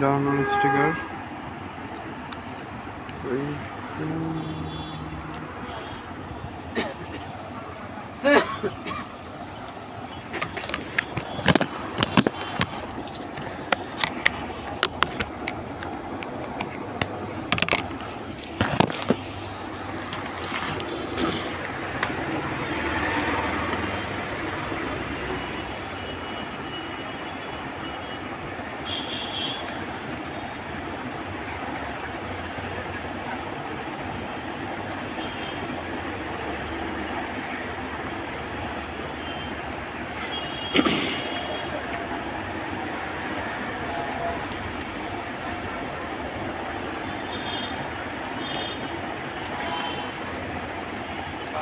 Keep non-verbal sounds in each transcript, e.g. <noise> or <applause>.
Down sticker.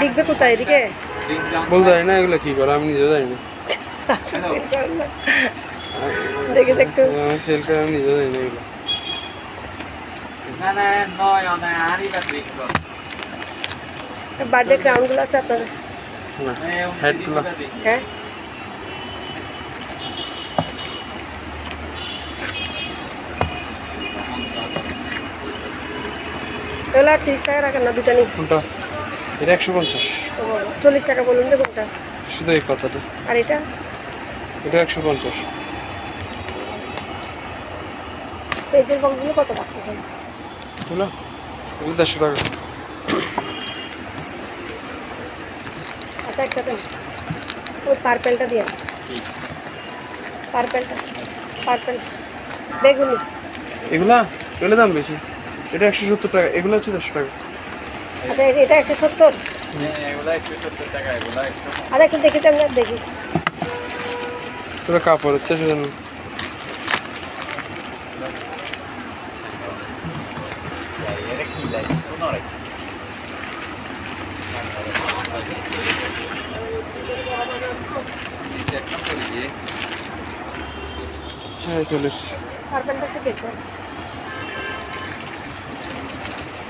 লিখবে কোথায় এদিকে? বলতে পারি না এগুলো কি <laughs> করে আমি নিজেও জানি না দেখে দেখতে সেল করে আমি নিজেও জানি না এগুলো বার্থডে ক্রাউনগুলো আছে আপনার হ্যাঁ? এগুলো আর তিরিশ টাকা রাখেন না দুটা নিন। কোনটা? এটা একশো পঞ্চাশ। চল্লিশ টাকা বলুন যে কোনটা? শুধু এই কথাটা। আর এটা? এটা একশো পঞ্চাশ। পেজের বক্সগুলো কত রাখতেছেন এগুলো? এগুলো দেড়শো টাকা। আচ্ছা একটা দেন ওই পার্পেলটা দিয়ে পার্পেলটা পার্পেল বেগুনি। এগুলা? এগুলো দাম বেশি। এটা একশো সত্তর টাকা এগুলো হচ্ছে দেড়শো টাকা। আচ্ছা এটা একশো সত্তর? আর একটু দেখি তো আমি আর দেখি। তোরা কাপড় হচ্ছে সেজন্য হ্যাঁ চল্লিশ পার্পেলটা